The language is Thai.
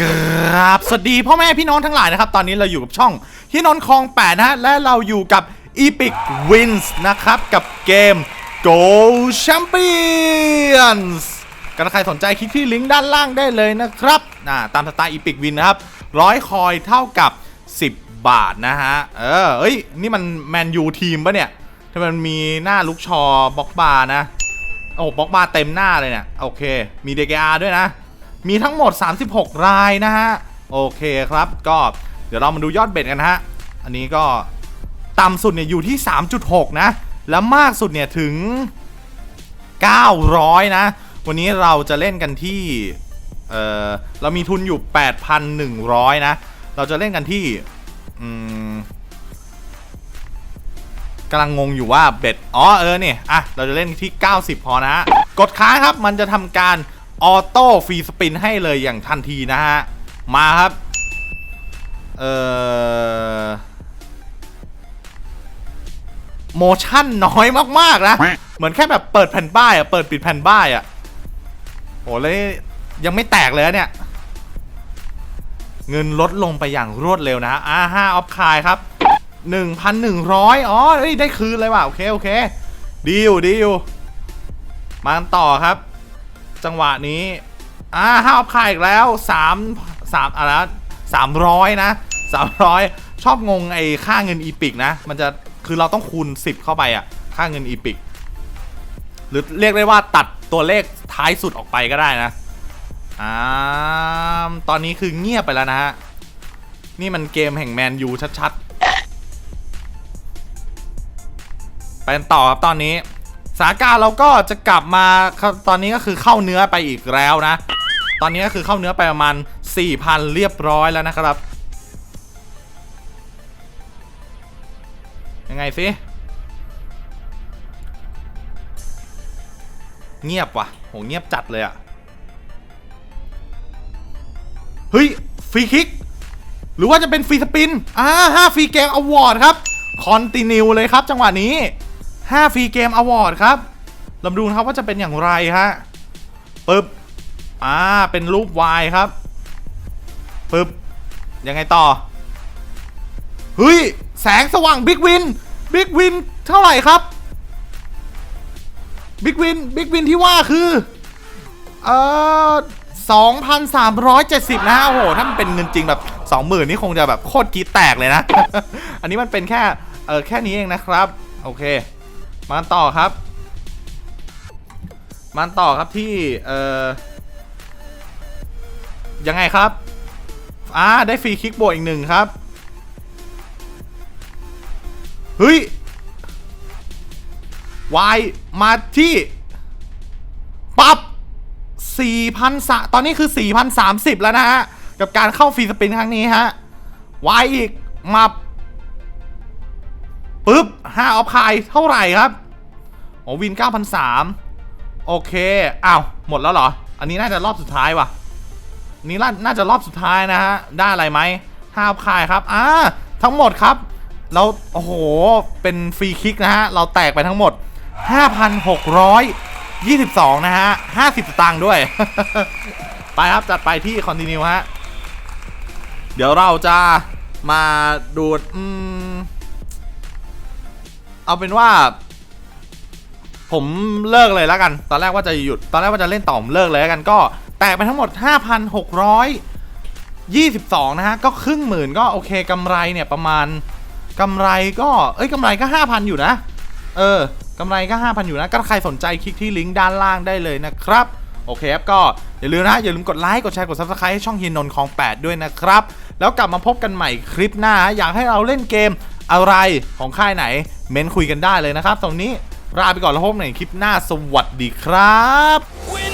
กราบสวัสดีพ่อแม่พี่น้องทั้งหลายนะครับ ตอนนี้เราอยู่กับช่องฮินนคลอง8นะฮะ และเราอยู่กับ Epic Wins นะครับ กับเกม Go Champions กันใครสนใจคลิกที่ลิงก์ด้านล่างได้เลยนะครับอ่าตามสไตล์ Epic Win นะครับร้อยคอยเท่ากับ 10 บาทนะฮะ เออเอ้ย นี่มันแมนยูทีมปะเนี่ยทำไมมันมีหน้าลุกชอบล็อกบาร์นะ โอ้บล็อกบาร์เต็มหน้าเลยเนี่ย โอเค มี DKR ด้วยนะ มีทั้งหมด 36 รายนะฮะ โอเคครับ ก็เดี๋ยวเรามาดูยอดเบ็ดกันฮะ อันนี้ก็ต่ำสุดเนี่ยอยู่ที่ 3.6 นะ แล้วมากสุดเนี่ยถึง 900 นะ วันนี้เราจะเล่นกันที่ เออเรามีทุนอยู่ 8,100 นะ เราจะเล่นกันที่ อืมกำลังงงอยู่ว่าเบ็ด อ๋อ เออเนี่ยอะ เราจะเล่นที่ 90 พอนะฮะกดค้างครับ มันจะทำการ ออโต้ฟรีสปินให้เลยอย่างทันทีนะฮะ มาครับ เอ่อโมชั่นน้อยมากๆนะ เหมือนแค่แบบเปิดแผ่นป้ายอะเปิดปิดแผ่นป้ายอะโหเลยยังไม่แตกเลยเนี่ย เงินลดลงไปอย่างรวดเร็วนะฮะอ่าห้าออฟคายครับ1,100อ๋อเฮ้ยได้คืนเลยว่ะ โอเค โอเค ดีอยู่ดีอยู่มาต่อครับ จังหวะนี้ อ่าห้าออฟคายอีกแล้ว3 3อะไรสามร้อยนะ300ชอบงงไอ้ค่าเงินอีพิกนะ มันจะคือเราต้องคูณ 10 เข้าไปอะค่าเงินอีพิกหรือเรียกได้ว่าตัดตัวเลขท้ายสุดออกไปก็ได้นะอ่าตอนนี้คือเงียบไปแล้วนะฮะ นี่มันเกมแห่งแมนยูชัดๆ ไปกันต่อครับตอนนี้ สาการเราก็จะกลับมาตอนนี้ก็คือเข้าเนื้อไปอีกแล้วนะ ตอนนี้ก็คือเข้าเนื้อไปประมาณ4,000 เรียบร้อยแล้วนะครับ ยังไงสิเงียบว่ะโหเงียบจัดเลยอะเฮ้ยฟรีคิก หรือว่าจะเป็นฟรีสปิน อ่าห้าฟรีเกมอวอร์ดครับ คอนติเนียเลยครับจังหวะนี้ ห้าฟรีเกมอวอร์ดครับลำดูนะครับว่าจะเป็นอย่างไรฮะปึ๊บอ่าเป็นรูป Y ครับปึ๊บยังไงต่อเฮ้ยแสงสว่างบิ๊กวินบิ๊กวินเท่าไหร่ครับบิ๊กวินบิ๊กวินที่ว่าคือเอ่อ2,370 นะฮะโอ้โห ถ้ามันเป็นเงินจริงแบบ 20,000 นี่คงจะแบบโคตรกีดแตกเลยนะ อันนี้มันเป็นแค่ เออแค่นี้เองนะครับ โอเค มาต่อครับ มาต่อครับที่ เอ่อ ยังไงครับ อ่า ได้ฟรีคิกโบวกอีกหนึ่งครับ เฮ้ยวายมาที่ปับ๊บ4,000สะตอนนี้คือ 4,030 แล้วนะฮะ กับการเข้าฟรีสปินครั้งนี้ฮะวายอีกมา ปึ๊บ5ออฟคายเท่าไหร่ครับโอ้วิน 9,003 โอเคอ้าวหมดแล้วเหรอ อันนี้น่าจะรอบสุดท้ายว่ะนี่น่าจะรอบสุดท้ายนะฮะ ได้อะไรไหมห้าคายครับอ่าทั้งหมดครับเราโอ้โห เป็นฟรีคิกนะฮะ เราแตกไปทั้งหมด 5,622 นะฮะ 50 สตางค์ด้วย ไปครับจัดไปที่คอนติเนียฮะ เดี๋ยวเราจะมาดูดอืม เอาเป็นว่า ผมเลิกเลยแล้วกัน ตอนแรกว่าจะหยุด ตอนแรกว่าจะเล่นต่อผมเลิกเลยแล้วกันก็ แตกไปทั้งหมด 5,622 นะฮะ ก็ครึ่งหมื่นก็โอเคกำไรเนี่ยประมาณกำไรก็เอ้ยกำไรก็ 5,000 อยู่นะ เออกำไรก็ 5,000 อยู่นะ ก็ใครสนใจคลิกที่ลิงก์ด้านล่างได้เลยนะครับโอเคครับก็อย่าลืมนะอย่าลืมกดไลค์กดแชร์กด Subscribe ให้ช่องเฮียนนท์ของ 8 ด้วยนะครับ แล้วกลับมาพบกันใหม่คลิปหน้า อยากให้เราเล่นเกม อะไรของค่ายไหน เม้นคุยกันได้เลยนะครับตรงนี้ลาไปก่อนแล้วพบในคลิปหน้าสวัสดีครับ We